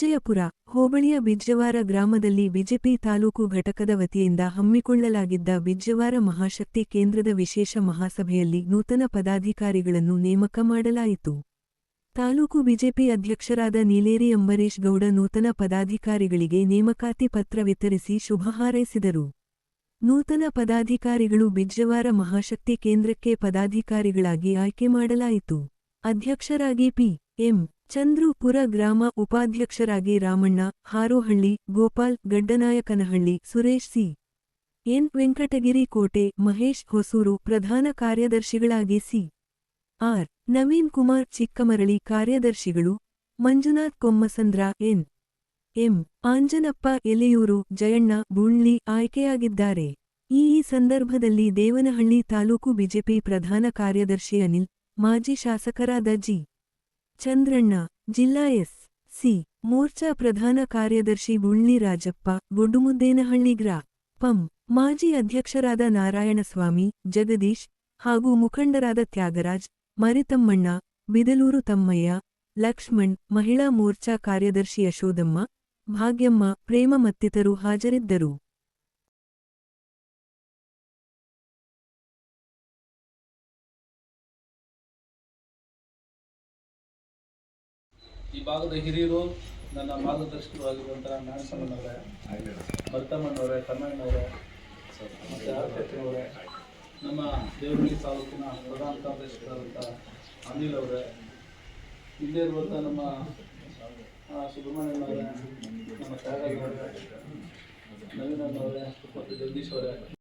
ಚಂದ್ರಪುರ ಹೋಬಳಿಯ ಬಿಜ್ಜವಾರ ಗ್ರಾಮದಲ್ಲಿ ಬಿಜೆಪಿ ತಾಲೂಕು ಘಟಕದ ವತಿಯಿಂದ ಹಮ್ಮಿಕೊಳ್ಳಲಾಗಿದ್ದ ಬಿಜ್ಜವಾರ ಮಹಾಶಕ್ತಿ ಕೇಂದ್ರದ ವಿಶೇಷ ಮಹಾಸಭೆಯಲ್ಲಿ ನೂತನ ಪದಾಧಿಕಾರಿಗಳನ್ನು ನೇಮಕ ಮಾಡಲಾಯಿತು. ತಾಲೂಕು ಬಿಜೆಪಿ ಅಧ್ಯಕ್ಷರಾದ ನೀಲೇರಿ ಅಂಬರೀಶ್ ಗೌಡ ನೂತನ ಪದಾಧಿಕಾರಿಗಳಿಗೆ ನೇಮಕಾತಿ ಪತ್ರ ವಿತರಿಸಿ ಶುಭ ಹಾರೈಸಿದರು. ನೂತನ ಪದಾಧಿಕಾರಿಗಳು ಬಿಜ್ಜವಾರ ಮಹಾಶಕ್ತಿ ಕೇಂದ್ರಕ್ಕೆ ಪದಾಧಿಕಾರಿಗಳಾಗಿ ಆಯ್ಕೆ ಮಾಡಲಾಯಿತು. ಅಧ್ಯಕ್ಷರಾಗಿ ಪಿ. ಎಂ. ಚಂದ್ರುಪುರ ಗ್ರಾಮ ಉಪಾಧ್ಯಕ್ಷರಾಗಿ ರಾಮಣ್ಣ, ಹಾರೋಹಳ್ಳಿ, ಗೋಪಾಲ್, ಗಡ್ಡನಾಯಕನಹಳ್ಳಿ, ಸುರೇಶ್ ಸಿ. ಎನ್. ವೆಂಕಟಗಿರಿ ಕೋಟೆ, ಮಹೇಶ್ ಹೊಸೂರು, ಪ್ರಧಾನ ಕಾರ್ಯದರ್ಶಿಗಳಾಗಿ ಸಿ. ಆರ್. ನವೀನ್ ಕುಮಾರ್ ಚಿಕ್ಕಮರಳಿ ಕಾರ್ಯದರ್ಶಿಗಳು, ಮಂಜುನಾಥ್ ಕೊಮ್ಮಸಂದ್ರ, ಎನ್. ಎಂ. ಆಂಜನಪ್ಪ ಎಲೆಯೂರು, ಜಯಣ್ಣ ಬುಳ್ಳಿ ಆಯ್ಕೆಯಾಗಿದ್ದಾರೆ. ಈ ಈ ಸಂದರ್ಭದಲ್ಲಿ ದೇವನಹಳ್ಳಿ ತಾಲೂಕು ಬಿಜೆಪಿ ಪ್ರಧಾನ ಕಾರ್ಯದರ್ಶಿ ಅನಿಲ್, ಮಾಜಿ ಶಾಸಕರಾದ ಜಿ. ಚಂದ್ರಣ್ಣ, ಜಿಲ್ಲಾ ಎಸ್, ಸಿ, ಮೋರ್ಚಾ ಪ್ರಧಾನ ಕಾರ್ಯದರ್ಶಿ ಬುಳ್ಳಿ ರಾಜಪ್ಪ ಗೊಡ್ಡುಮುದ್ದೇನಹಳ್ಳಿ ಗ್ರಾ, ಪಂ, ಮಾಜಿ ಅಧ್ಯಕ್ಷರಾದ ನಾರಾಯಣಸ್ವಾಮಿ, ಜಗದೀಶ್ ಹಾಗೂ ಮುಖಂಡರಾದ ತ್ಯಾಗರಾಜ್, ಮರಿತಮ್ಮಣ್ಣ, ಬಿದಲೂರು ತಮ್ಮಯ್ಯ, ಲಕ್ಷ್ಮಣ್, ಮಹಿಳಾ ಮೋರ್ಚಾ ಕಾರ್ಯದರ್ಶಿ ಯಶೋದಮ್ಮ, ಭಾಗ್ಯಮ್ಮ, ಪ್ರೇಮ ಮತ್ತಿತರು ಹಾಜರಿದ್ದರು. ಈ ಭಾಗದ ಹಿರಿಯರು ನನ್ನ ಮಾರ್ಗದರ್ಶಕರು ಆಗಿರುವಂತಹ ನಾರಾಯಣಸ್ವಾಮಿನವರೇ ಭರ್ತಮ್ಮನವರೇ ಕನ್ನಣ್ಣವರೇ ಮತ್ತು ನಮ್ಮ ದೇವರಳ್ಳಿ ತಾಲೂಕಿನ ಪ್ರಧಾನ ಕಾರ್ಯದರ್ಶಿಗಳಾದಂಥ ಅನಿಲ್ ಅವರೇ, ಇಲ್ಲೇ ಇರುವಂಥ ನಮ್ಮ ಸುಬ್ರಹ್ಮಣ್ಯನವರೇ ನಮ್ಮ ನವೀನ್ ಅವರೇ, ಮತ್ತು ಜಗದೀಶ್ ಅವರೇ.